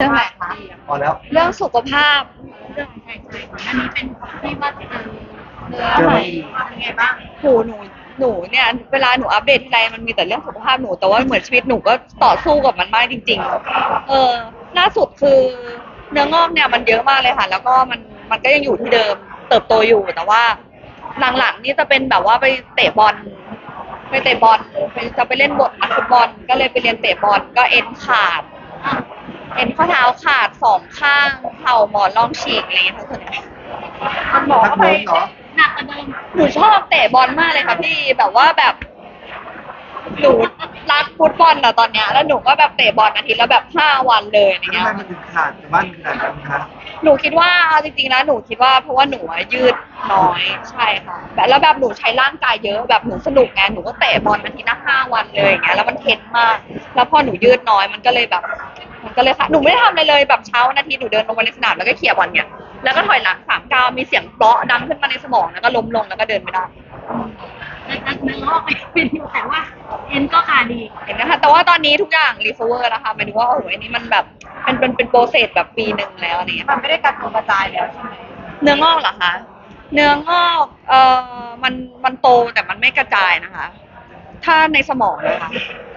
เรื่องอะไรคะพอแล้ว เรื่องสุขภาพ เรื่องใช่ใช่อันนี้เป็นที่ว่าเจอเนื้อเจอไหไหมมเป็นไงบ้างโหหนูหนูเนี่ยเวลาหนูอัปเดตทีไรมันมีแต่เรื่องสุขภาพหนูแต่ว่าเหมือนชีวิตหนูก็ต่อสู้กับมันมากจริง ๆ เออล่าสุดคือเนื้องอกเนี่ยมันเยอะมากเลยค่ะ แล้วก็มันมันก็ยังอยู่ที่เดิมเติบโตอยู่แต่ว่า หลังๆนี่จะเป็นแบบว่าไปเตะบอลไปเตะบอลไปจะไปเล่นบทนักฟุตบอลก็เลยไปเรียนเตะบอลก็เอ็นขาด เอ็นข้อเท้าขาดสองข้างเข่าหมอนรองฉีกอะไรอย่างเงี้ยทั้งส่วนเนี่ยคุณหมอไปเหรอหนักกว่าเดิมหนูชอบเตะบอลมากเลยค่ะพี่แบบว่าแบบหนูรักฟุตบอลอะตอนเนี้ยแล้วหนูก็แบบเตะบอลอาทิตย์ละแบบห้าวันเลยอย่างทำเงี้ไมยมันถึงขาดจากบ้านขนาดนั้นคะหนูคิดว่าเอาจริงๆแล้วหนูคิดว่าเพราะว่าหนูอะยืดน้อยใช่ค่ะแบบแล้วแบบหนูใช้ร่างกายเยอะแบบหนูสนุกไงหนูก็เตะบอลอาทิตย์ละห้าวันเลยอย่างเงี้ยแล้วมันเทนมาก แล้วพอหนูยืดน้อยมันก็เลยแบบ ก็เลยค่ะหนูไม่ได้ทำอะไรเลยแบบเช้าวันอาทิตย์หนูเดินลงไปในสนามแล้วก็เขี่ยบอลเนี่ยแล้วก็ถอยหลังสามก้าวมีเสียงเปราะดังขึ้นมาในสมองแล้วก็ล้มลงแล้วก็เดินไม่ได้แล้วเนื้องอกเป็นอยู่แต่ว่าเอ็นก็ขาดีเห็นไหมคะแต่ว่าตอนนี้ทุกอย่างรีค o เวอร์แล้วค่ะหมายถึงว่าโอ้โหอันนี้มันแบบเป็นเป็นเป็นโปรเซสแบบปีหนึ่งแล้วอะไรเงี้ยมันไม่ได้กระจายกระจายแล้วใช่ไหมเนื้องอกเหรอคะเนื้องอกเอ่อมันมันโตแต่มันไม่กระจายนะคะ ถ้าในสมองนะคะ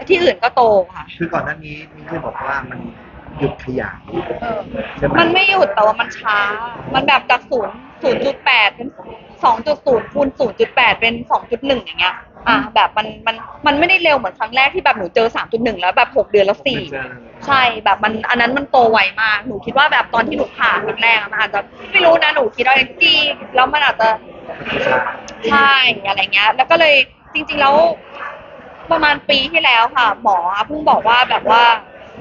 ที่อื่นก็โตค่ะ คือก่อนหน้านี้มิ้นเคยบอกว่ามันหยุดขยายเออใช่ไหมมันไม่หยุดแต่ว่ามันช้า มันแบบจากศูนย์ศูนย์จุดแปดเป็นสองจุดศูนย์คูณศูนย์จุดแปดเป็นสองจุดหนึ่งอย่างเงี้ย อะแบบมันมันมันไม่ได้เร็วเหมือนครั้งแรกที่แบบหนูเจอสามจุดหนึ่งแล้วแบบหกเดือนแล้วสี่มันจะใช่แบบมันอันนั้นมันโตไวมาก หนูคิดว่าแบบตอนที่หนูผ่าครั้งแรกอะมันอาจจะไม่รู้นะหนูคิดว่าจี้แล้วมันอาจจะใช่อะไรเงี้ย แล้วก็เลยจริง ๆ แล้ว ประมาณปีที่แล้วค่ะ หมอเพิ่งบอกว่าแบบว่า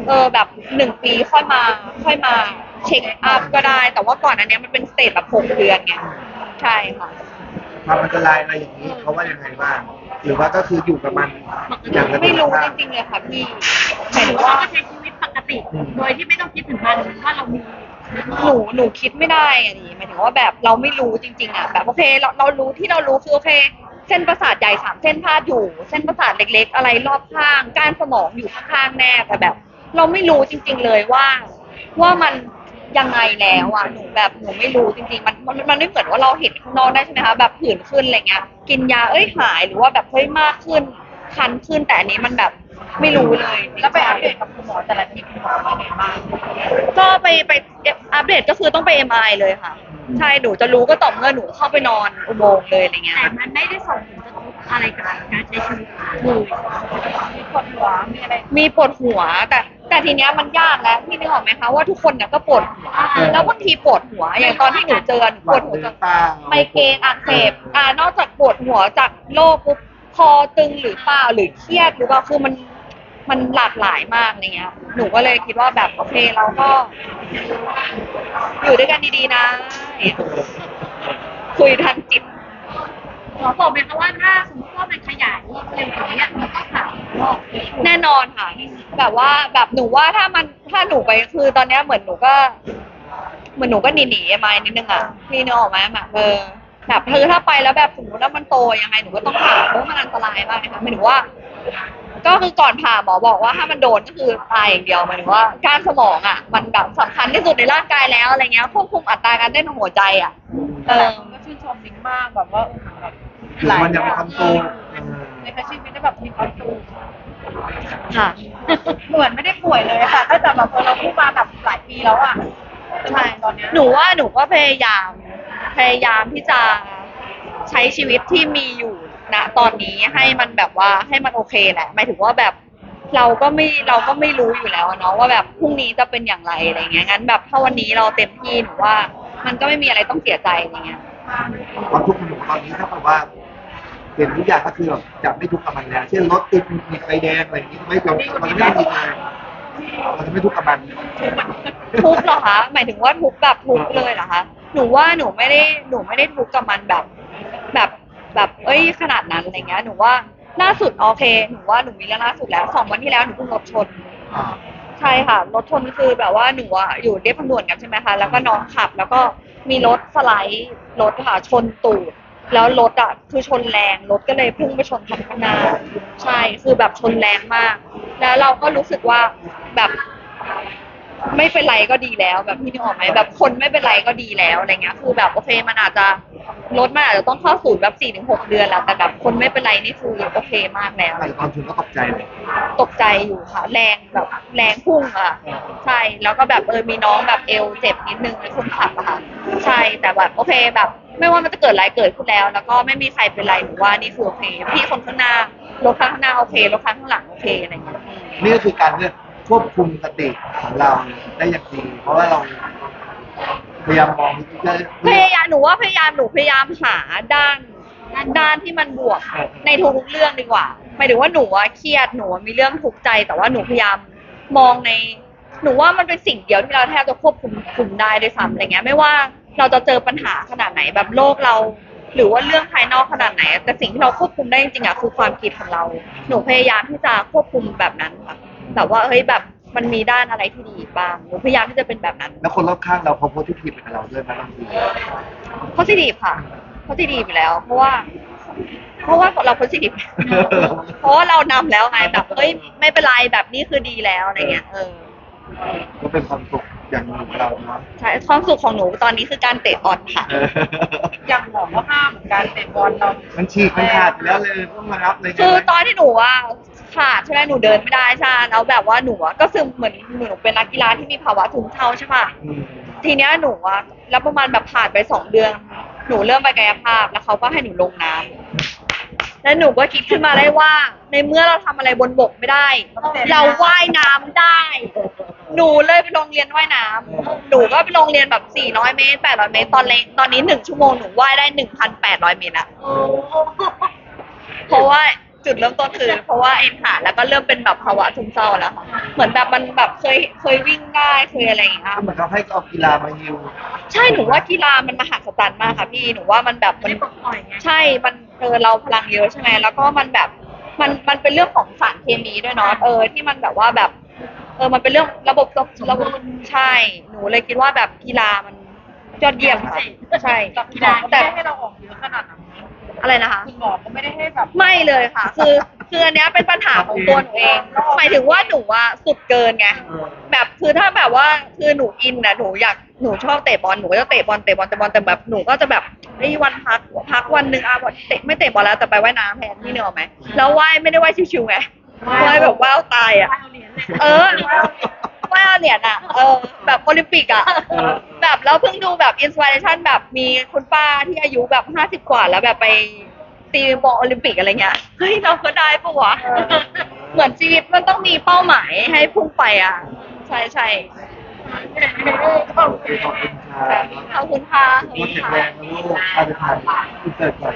เออแบบหนึ่งปีค่อยมา ค่อยมาเช็คอัพก็ได้ แต่ว่าก่อนอันเนี้ยมันเป็นสเตจแบบหกเดือนไงใช่ค่ะความอันตรายอะไรอย่างนี้เขาว่ายังไงบ้างหรือว่าก็คืออยู่กับมันอย่างระเบีไม่ยบรู้ภาจพริงๆเลยค่ะพี่หหมายรืถึองว่าว่า ก็ใช้ชีวิตปกติ โดยที่ไม่ต้องคิดถึงมันว่าเรามี หนูหนูคิดไม่ได้อะดิหมายถึงว่าแบบเราไม่รู้จริง ๆอะแบบโอเคเราเรารู้ที่เรารู้คือโอเค เส้นประสาทใหญ่สามเส้นพาดอยู่ เส้นประสาทเล็ก ๆ อะไรรอบข้างก้านสมองอยู่ข้างๆแน่แต่แบบ เราไม่รู้จริง ๆเลยว่า ว่ามันยังไงแล้วอะหนูแบบหนูไม่รู้จริงๆ มันมันมันไม่เหมือนว่าเราเห็นข้างนอกได้ใช่ไหมคะแบบผื่นขึ้นอะไรเงี้ย กินยาเอ้ยหายหรือว่าแบบเฮ้ยมากขึ้นคันขึ้นแต่อันนี้มันแบบ ไม่รู้เลย แล้วไปอัปเดตกับคุณหมอแต่ละทีคุณหมอว่าไงบ้างก็ไปไปอัปเดตก็คือต้องไป MRI เลยค่ะ ใช่หนูจะรู้ก็ต่อเมื่อหนูเข้าไปนอนอุโมงค์เลยอะไรเงี้ยแต่มันไม่ได้ส่งผลกระทบอะไรกับการใช้ชีวิตเลยมีปวดหัวมีอะไรมีปวดหัวแต่แต่ทีเนี้ยมันยากแล้วพี่นึกออกไหมคะว่าทุกคนเนี่ยก็ปวดหัว แล้วบางทีปวดหัว อย่างตอนที่หนูเจอหนูปวดหัวจากเปล่าไมเกรนอักเสบอ่านอกจากปวดหัวจากโรคปุ๊บคอตึงหรือเปล่าหรือเครียดหรือว่าคือมัน มันหลากหลายมากอะไรเงี้ย หนูก็เลยคิดว่าแบบโอเคเราก็ อยู่ด้วยกันดีๆนะ คุยทางจิตหมอบอกไหมคะว่าถ้าสมมติว่ามันขยายเร็วกว่านี้มันต้องผ่าออกแน่นอนค่ะ แบบว่าแบบหนูว่าถ้ามันถ้าหนูไปคือตอนเนี้ยเหมือนหนูก็เหมือนหนูก็หนีหนีๆมานิดนึงอะพี่นึกออกไหมแบบเออแบบคือถ้าไปแล้วแบบสมมติว่ามันโตยังไงหนูก็ต้องผ่าเพราะว่ามันอันตรายมากนะคะหมายถึงว่า ก็คือก่อนผ่าหมอบอกว่าถ้ามันโดนก็คือตายอย่างเดียวหมายถึงว่าการสมองอะ มันแบบสำคัญที่สุดในร่างกายแล้วอะไรเงี้ยควบคุมอัตราการเต้นของหัวใจอะเออ ก็ชื่นชมนิ้งมากแบบว่าแบบคือมันยังมีความโตเออในชีวิตได้แบบมีความสุขค่ะ เหมือนไม่ได้ป่วยเลยค่ะตั้งแต่แบบเราพูดมาแบบหลายปีแล้วอะใช่ตอนเนี้ยหนูว่าหนูก็พยายาม พยายามที่จะใช้ชีวิตที่มีอยู่ ณตอนนี้ให้มันแบบว่าให้มันโอเคแหละหมายถึงว่าแบบเราก็ไม่เราก็ไม่รู้อยู่แล้วอะเนาะว่าแบบพรุ่งนี้จะเป็นอย่างไรอะไรเงี้ยงั้นแบบถ้าวันนี้เราเต็มที่หนูว่า มันก็ไม่มีอะไรต้องเสียใจอะไรเงี้ย ความทุกข์ของหนูตอนนี้ถ้าแบบว่าเห็นทุกอย่างก็คือแบบจะไม่ทุกข์กับมันแล้วเช่นรถติดมีไฟแดงอะไรอย่างนี้ไม่เรามันไม่มีเลยเราจะไม่ทุกข์กับมัน ทุกข์เหรอคะ หมายถึงว่าทุกข์แบบทุกข์เลยเหรอคะ หนูว่าหนูไม่ได้หนูไม่ได้ทุกข์กับมันแบบ แบบ แบบเอ้ยขนาดนั้นอะไรเงี้ยหนูว่าล่าสุดโอเคหนูว่าหนูมีเรื่องล่าสุดแล้วสองวันที่แล้วหนูเพิ่งรถชนอ่าใช่ค่ะรถชนคือแบบว่าหนูอะอยู่เรียบทางด่วนกันใช่ไหมคะแล้วก็น้องขับ แล้วก็มีรถสไลด์รถค่ะชนตูดแล้วรถอะคือชนแรงรถก็เลยพุ่งไปชนคันข้างหน้าใช่คือแบบชนแรงมาก แล้วเราก็รู้สึกว่าแบบ ไม่เป็นไรก็ดีแล้ว แบบพี่นึกออกไหมแบบคนไม่เป็นไรก็ดีแล้วอะไรเงี้ยคือแบบโอเคมันอาจจะรถมันอาจจะต้องเข้าศูนย์แบบสี่ถึงหกเดือนแหละแต่แบบคนไม่เป็นไรนี่คือโอเคมากแล้ว แต่ตอนชนก็ตกใจเลยตกใจอยู่ค่ะ แรงแบบแรงพุ่งอะใช่แล้วก็แบบเออมีน้องแบบเอวเจ็บนิดนึงในคนขับอะค่ะใช่แต่แบบโอเคแบบ ไม่ว่ามันจะเกิดอะไรเกิดขึ้นแล้ว แล้วก็ไม่มีใครเป็นไรหนูว่านี่คือโอเคพี่คนข้างหน้ารถข้างหน้าโอเครถข้างหลังโอเคอะไรอย่างเงี้ยนี่ก็คือการเลือก ควบคุมสติของเราได้อย่างดี เพราะว่าเราพยายามมองเพื่อพยายามหนูว่าพยายามหนูพยายามหาด้านด้านที่มันบวกในทุกๆเรื่องดีกว่าหมายถึงว่าหนูอะเครียดหนูมีเรื่องทุกข์ใจ แต่ว่าหนูพยายามมองใน หนูว่ามันเป็นสิ่งเดียวที่เราแทบจะควบคุมคุมได้ด้วยซ้ำอะไรเงี้ย ไม่ว่าเราจะเจอปัญหาขนาดไหนแบบโลกเรา หรือว่าเรื่องภายนอกขนาดไหน แต่สิ่งที่เราควบคุมได้จริงๆอะคือความคิดของเรา หนูพยายามที่จะควบคุมแบบนั้นค่ะ แต่ว่าเฮ้ยแบบมันมีด้านอะไรที่ดีบ้างหนูพยายามที่จะเป็นแบบนั้นแล้วคนรอบข้างเราเขาโพสที่ผิดกับเราด้วยไหมบางทีโพสิทีฟค่ะโพสิทีฟอยู่แล้ว เพราะว่า เพราะว่าเราโพสิทีฟเพราะว่าเรานำแล้วไงแบบเฮ้ยไม่เป็นไรแบบนี้คือดีแล้วอะไรเงี้ยเออ ก็เป็นความสุขอย่างหนึ่งของเราเนาะใช่ความสุขของหนูตอนนี้คือการเตะบอลค่ะ เอออย่างหมอก็ห้ามเหมือนกันเตะบอลเรา มันฉีกมันขาดไปแล้วเลยต้องมารับเลยคือตอนที่หนูว่า ขาดใช่ไหมหนูเดินไม่ได้ใช่ไหมแล้วแบบว่าหนูอะก็ซึมเหมือนหนูเป็นนักกีฬาที่มีภาวะถุงเท้าใช่ปะอืมทีเนี้ยหนูอะแล้วประมาณแบบผ่านไปสองเดือน หนูเริ่มไปกายภาพแล้วเขาก็ให้หนูลงน้ำแล้วหนูก็คิดขึ้นมาได้ว่า ในเมื่อเราทำอะไรบนบกไม่ได้ เราว่ายน้ำได้ หนูเลยไปโรงเรียนว่ายน้ำหนูก็ไปโรงเรียนแบบ400เมตร800เมตรตอนเล็กตอนนี้หนึ่งชั่วโมงหนูว่ายได้1,800เมตรอะ เพราะว่า จุดเริ่มต้นคือ เพราะว่าเอ็นขาดแล้วก็เริ่มเป็นแบบภาวะซึมเศร้าแล้วค่ะเหมือนแบบมันแบบเคยเคยวิ่งได้เคยอะไรอย่างเงี้ยก็เหมือนเขาให้เอากีฬามาฮิวใช่หนูว่ากีฬามันมหัศจรรย์มากค่ะพี่หนูว่ามันแบบมันไม่ปลดปล่อยไงใช่มันเออเราพลังเยอะใช่ไหมแล้วก็มันแบบมันมันเป็นเรื่องของสารเคมีด้วยเนาะเออที่มันแบบว่าแบบ เออมันเป็นเรื่องระบบระบบใช่ หนูเลยคิดว่าแบบกีฬามันยอดเยี่ยมค่ะใช่กับกีฬาแต่ไม่ได้ให้เราออกเยอะขนาดนั้น อะไรนะคะ คุณหมอก็ไม่ได้ให้แบบไม่เลยค่ะ คือคืออันเนี้ยเป็นปัญหาของตัวหนูเองหมายถึงว่าหนูว่าสุดเกินไงแบบคือถ้าแบบว่าคือหนูอินนะหนูอยากหนูชอบเตะบอลหนูก็จะเตะบอลเตะบอลเตะบอลแต่แบบหนูก็จะแบบไอ้ยวันพักพักวันหนึ่งอะเตะไม่เตะบอลแล้วแต่ไปว่ายน้ำแทนพี่เนกอะไหมแล้วว่ายไม่ได้ว่ายชิวๆไงว่ายแบบว่าวตายอะเออ ว่ายเอาเหรียญอะเออแบบโอลิมปิกอะแบบแล้วเพิ่งดูแบบอินสปิเรชันแบบมีคุณป้าที่อายุแบบห้าสิบกว่าแล้วแบบไปตีบอลโอลิมปิกอะไรเงี้ยเฮ้ยเราก็ได้ปะวะเหมือนชีวิตมันต้องมีเป้าหมายให้พุ่งไปอะ ใช่ใช่ขอบคุณครับขอบคุณค่ะขอบก็คุณแข็งค่ะแรงนะลูกเอาไปทานอินเสิร์ตก่อน